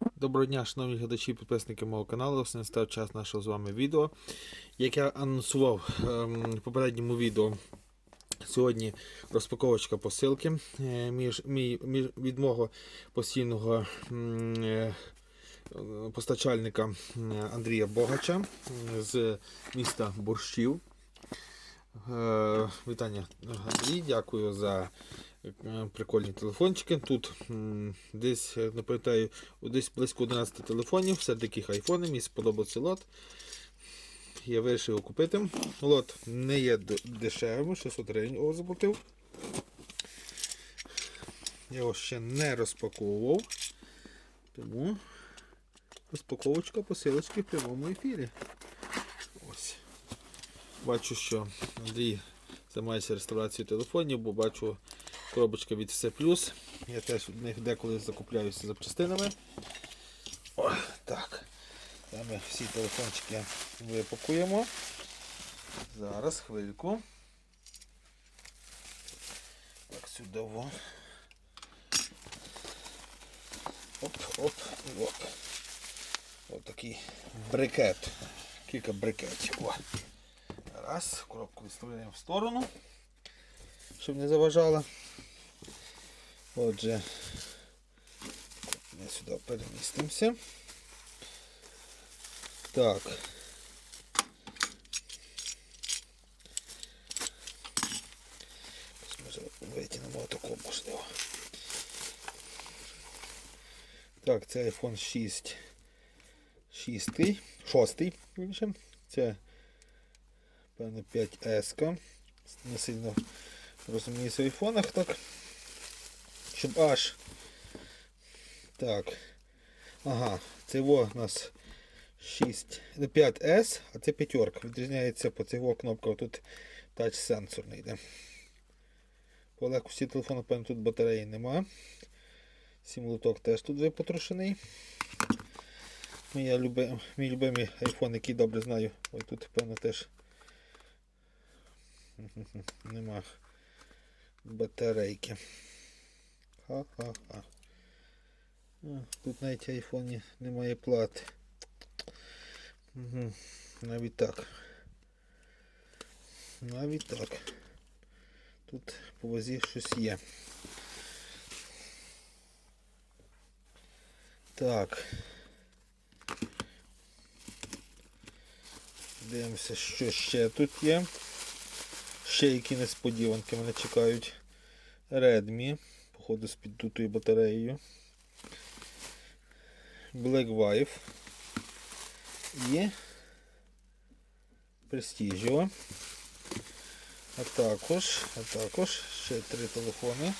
Доброго дня, шановні глядачі і підписники мого каналу. Ось настав час нашого з вами відео. Як я анонсував ем, в попередньому відео, сьогодні розпаковочка посилки е, між, мій, між, від мого постійного е, постачальника Андрія Богача з міста Борщів. Е, Вітання, Андрій, дякую за е, прикольні телефончики. Тут десь, е, не пам'ятаю, десь близько 11 телефонів, все таких айфони, мені сподобався лот. Я вирішив його купити. Лот не є дешевим, 600 гривень його заплатив. Я його ще не розпаковував. Тому розпаковочка посилочки в прямому ефірі. Ось. Бачу, що Андрій займається реставрацією телефонів, бо бачу коробочка від все плюс. Я теж від них деколи закупляюся запчастинами. О, так. Та Ми всі телефончики випакуємо. Зараз хвильку. Так, сюди во. Оп-оп, оп. Ось такий брикет. Кілька брикетів. О. Раз, коробку відставляємо в сторону, щоб не заважала. Отже, ми сюди перемістимося. Так. Витягнемо таку можливо. Так, це iPhone 6. 6. 6. вибачте. Це Певно 5S. Не сильно розуміюся в айфонах так. Щоб аж. Так. Ага, це у нас 6. ну, 5S, а це п'ятерка. Відрізняється по цього кнопка. Тут тач сенсорний йде. По легкості телефону, певно, тут батареї нема. Сімлуток теж тут випотрошений. Моя люби... Мій любимий айфон, який добре знаю. Ой, тут, певно, теж Нема батарейки. Ха-ха-ха. Тут навіть айфоні немає плати. Угу. Навіть так. Навіть так. Тут по вазі щось є. Так. Дивимося, що ще тут є. Ще які несподіванки мене чекають. Redmi, походу з піддутою батареєю. Black Wife і Prestigio. А також, а також ще три телефони.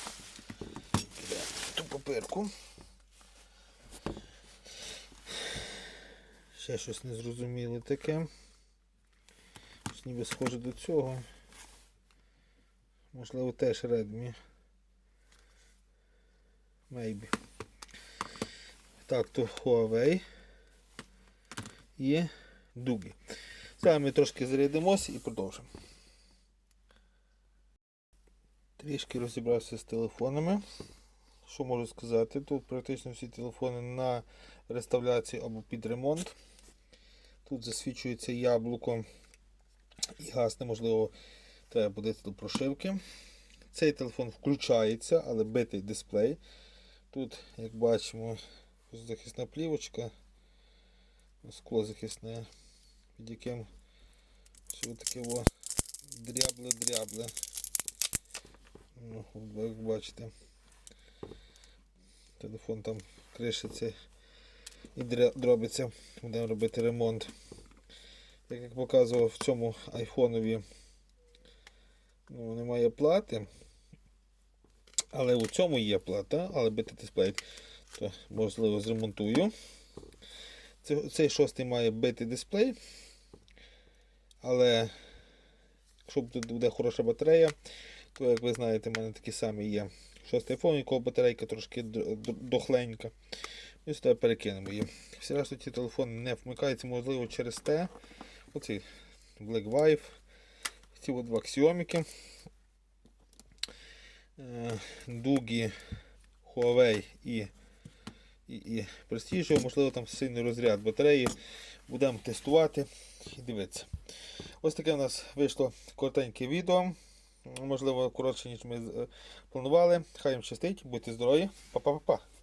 Ту папирку. Ще щось незрозуміле таке. Щось ніби схоже до цього. Можливо теж Redmi. Maybe. Так, то Huawei і Дуги. Зараз ми трошки зарядимося і продовжимо. Трішки розібрався з телефонами. Що можу сказати? Тут практично всі телефони на реставрацію або під ремонт. Тут засвічується яблуко і газ неможливо Треба буде до прошивки. Цей телефон включається, але битий дисплей. Тут, як бачимо, захисна плівочка, скло захисне, під яким все таке дрябле-дрябле. Ну, як бачите, телефон там кришиться і дробиться. Будемо робити ремонт. Як я показував в цьому айфонові ну, немає плати. Але у цьому є плата, але битий дисплей, то можливо зремонтую. Цей шостий має битий дисплей. Але якщо буде хороша батарея, то, як ви знаєте, в мене такі самі є. Шостий iPhone, якого батарейка трошки дохленька. І сюди перекинемо її. Всі решта ці телефони не вмикаються, можливо, через те. Оці Black Wife. Ці от два аксіоміки. Е, Дугі, Huawei і і, і простішого, можливо, там сильний розряд батареї. Будемо тестувати і дивитися. Ось таке у нас вийшло коротеньке відео. Можливо, коротше, ніж ми е, планували. Хай їм щастить, будьте здорові. Па-па-па-па.